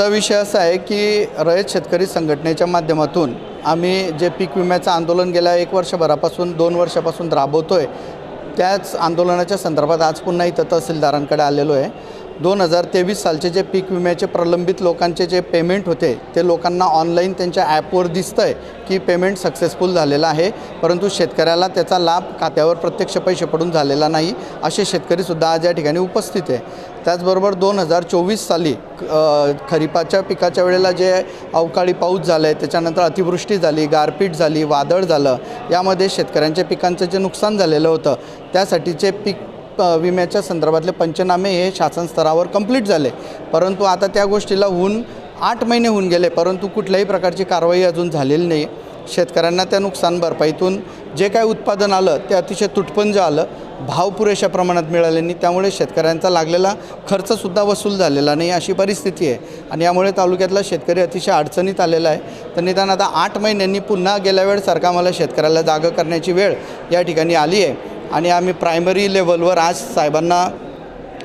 आजचा विषय असा आहे की रयत शेतकरी संघटनेच्या माध्यमातून आम्ही जे पीक विम्याचं आंदोलन गेल्या एक वर्षभरापासून दोन वर्षापासून राबवतो आहे त्याच आंदोलनाच्या संदर्भात आज पुन्हा इथं तहसीलदारांकडे आलेलो आहे. दोन हजार तेवीस सालचे जे पीक विम्याचे प्रलंबित लोकांचे जे पेमेंट होते ते लोकांना ऑनलाईन त्यांच्या ॲपवर दिसतं आहे की पेमेंट सक्सेसफुल झालेलं आहे. परंतु शेतकऱ्याला त्याचा लाभ खात्यावर प्रत्यक्ष पैसे पडून झालेला नाही असे शेतकरीसुद्धा आज या ठिकाणी उपस्थित आहे. त्याचबरोबर दोन हजार चोवीस साली खरीपाच्या पिकाच्या वेळेला जे अवकाळी पाऊस झालं आहे त्याच्यानंतर अतिवृष्टी झाली गारपीट झाली वादळ झालं यामध्ये शेतकऱ्यांच्या पिकांचं जे नुकसान झालेलं होतं त्यासाठीचे पीक विम्याच्या संदर्भातले पंचनामे हे शासन स्तरावर कंप्लीट झाले. परंतु आता त्या गोष्टीला होऊन आठ महिने होऊन गेले परंतु कुठल्याही प्रकारची कारवाई अजून झालेली नाही. शेतकऱ्यांना त्या नुकसान भरपाईतून जे काय उत्पादन आलं ते अतिशय तुटपंज आलं भाव पुरेशा प्रमाणात मिळाले नाही. त्यामुळे शेतकऱ्यांचा लागलेला खर्चसुद्धा वसूल झालेला नाही अशी परिस्थिती आहे. आणि यामुळे तालुक्यातला शेतकरी अतिशय अडचणीत आलेला आहे. तर निदान आता आठ महिन्यांनी पुन्हा गेल्या वेळसारखा मला शेतकऱ्याला जागं करण्याची वेळ या ठिकाणी आली आहे. आणि आम्ही प्रायमरी लेवलवर आज साहेबांना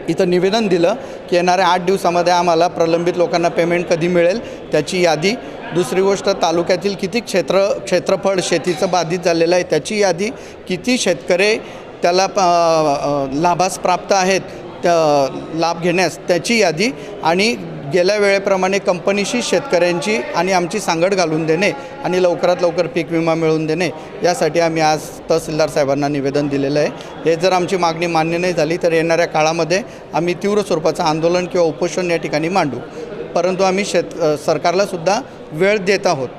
इथं निवेदन दिलं की येणाऱ्या आठ दिवसामध्ये आम्हाला प्रलंबित लोकांना पेमेंट कधी मिळेल त्याची यादी. दुसरी गोष्ट तालुक्यातील किती क्षेत्र क्षेत्रफळ शेतीचं बाधित झालेलं आहे त्याची यादी. किती शेतकरी त्याला प- लाभास प्राप्त आहेत त्या लाभ घेण्यास त्याची यादी. आणि गेल्या वेळेप्रमाणे कंपनीशी शेतकऱ्यांची आणि आमची सांगड घालून देणे आणि लवकरात लवकर पीक विमा मिळवून देणे यासाठी आम्ही आज तहसीलदार साहेबांना निवेदन दिलेलं आहे. हे जर आमची मागणी मान्य नाही झाली तर येणाऱ्या काळामध्ये आम्ही तीव्र स्वरूपाचं आंदोलन किंवा उपोषण या ठिकाणी मांडू. परंतु आम्ही शेत सरकारलासुद्धा वेळ देत आहोत.